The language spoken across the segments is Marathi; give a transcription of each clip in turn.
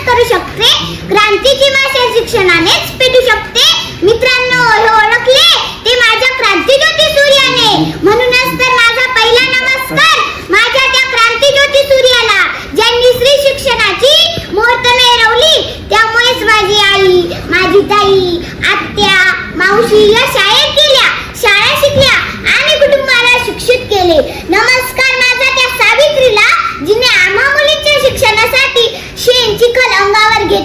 शिक्षणच करू शकते. क्रांतीची भाषा शिक्षणानेच पेटू शकते. मित्रांनो हे ओळखले? ते माझ्या क्रांतीज्योती सूर्याने. म्हणूनच तर माझा पहिला नमस्कार माझ्या त्या क्रांतीज्योती सूर्याला ज्यांनी स्त्री शिक्षणाची मुहूर्त मिळवली त्यामुळेच माझी आई माझी ताई आत्या मावशी यश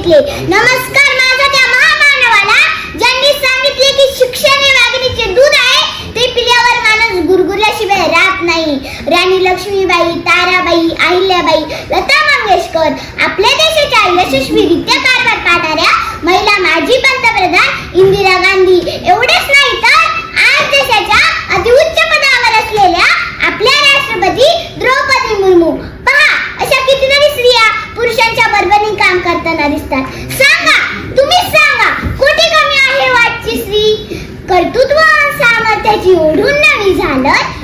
सांगितले. नमस्कार माझा त्या महामानवाला. ज्यांनी सांगितले की शिक्षण हे वाघिणीचे दूध आहे ते पिल्यावर माणूस गुरगुरल्याशिवाय राहत नाही. राणी लक्ष्मीबाई ताराबाई अहिल्याबाई लता मंगेशकर आपल्या देशाच्या यशस्वी कारभार पाहणाऱ्या महिला माजी पंतप्रधान इंदिरा गांधी एवढेच नाही तर आज देशाच्या अतिउच्च पदावर असलेल्या आपल्या राष्ट्रपती द्रौपदी मुर्मू पहा अशा कितीतरी स्त्रिया पुरुषांच्या बरोबरीने काम करताना दिसतात सांगा तुम्हीच सांगा कुठे कमी आहे वाटची स्त्री कर्तृत्व आणि सामर्थ्याची ओढून नवी झालं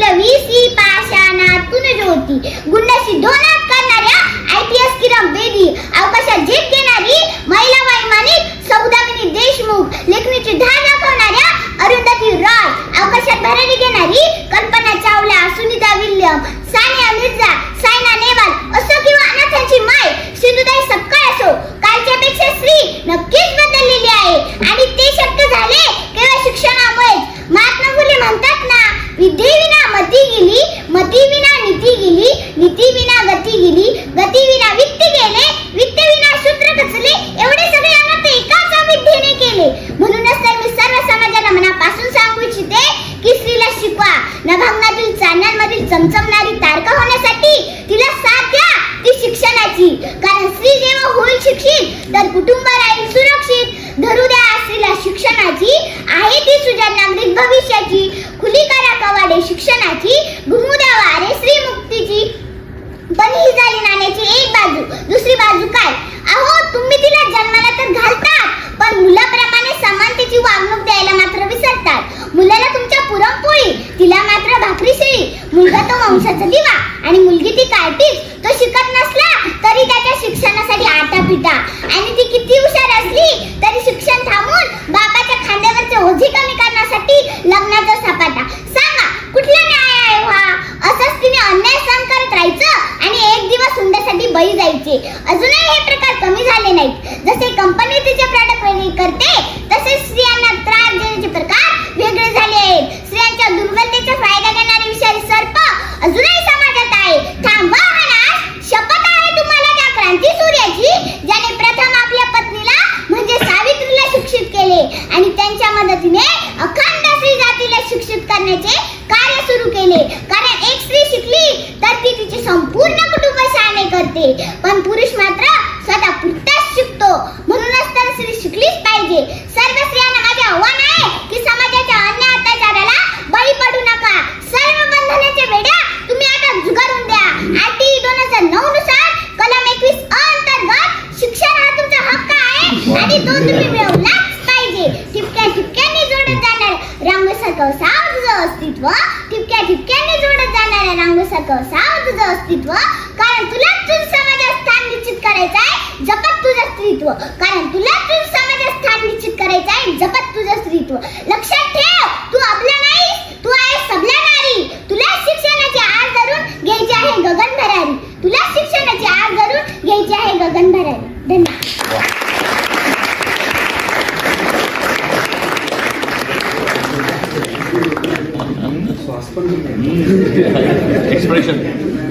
हाती फुलवीसी पाषाणातून ज्योती गुंडाशी दोनात करणाऱ्या I P S Kiran Bedi अवकाशात झेप आधुनिक भविष्याची खुली करा कवाडे शिक्षणाची घुमू द्या वारे स्त्री मुक्तीची पण ही झाली नाण्याची एक बाजू दुसरी बाजू काय? अहो तुम्ही तिला जन्माला तर घालतात पण मुलाप्रमाणे समानतेची वागणूक द्यायला मात्र विसरतात. मुलाला तुमच्या पुरणपोळी तिला मात्र भाकरी शिळी. मुलगा तो वंशाचा दिवा आणि मुलगी ती कार्टीज तो शिकत नसला तरी त्याच्या शिक्षणासाठी आटा पिटा. आणि ती किती हुशार असली तरी शिक्षण थांबून बाप बळी अजूनही हे प्रकार कमी झाले नाहीत. जसे कंपनी तिचे प्रॉडक्ट करते तसेच स्त्रियांना त्रास देण्याचे प्रकार वेगळे झाले आहेत स्त्रियांच्या दुर्बलतेचा फायदा घेणारे विषारी सर्प अजूनही समाजात आहे थांबवा हा नाश शपथ आहे तुम्हाला त्या क्रांती सूर्याची ज्याने प्रथम आपल्या पत्नीला म्हणजे सावित्रीला शिक्षित केले आणि त्यांच्या मदतीने अखंड स्त्री जातीला शिक्षित करण्याचे कार्य सुरू केले कारण एक स्त्री शिकली तर ती तिचे संपूर्ण कुटुंब शहाणे करते पण पुरुष मात्र स्वतः पुरताच शिकतो. म्हणूनच तर स्त्री शिकलीच पाहिजे. सर्व स्त्रियांना माझे आव्हान आहे की समाजाच्या अन्य अत्याचाराला बळी पडू नका. सर्व बंधनाच्या वेड्या तुम्ही आता झुगारून द्या. आयटी दोन हजार नऊ नुसार कलम एकवीस अंतर्गत शिक्षण हा तुमचा हक्क आहे आणि तो तुम्ही मिळवलाच पाहिजे. ठिपक्या ठिपक्यांनी जोडत जाणार रांगोसारखं साव तुझं अस्तित्व ठिपक्या ठिपक्यांनी जोडत जाणाऱ्या रांगोसारखं साव तुझं अस्तित्व expression.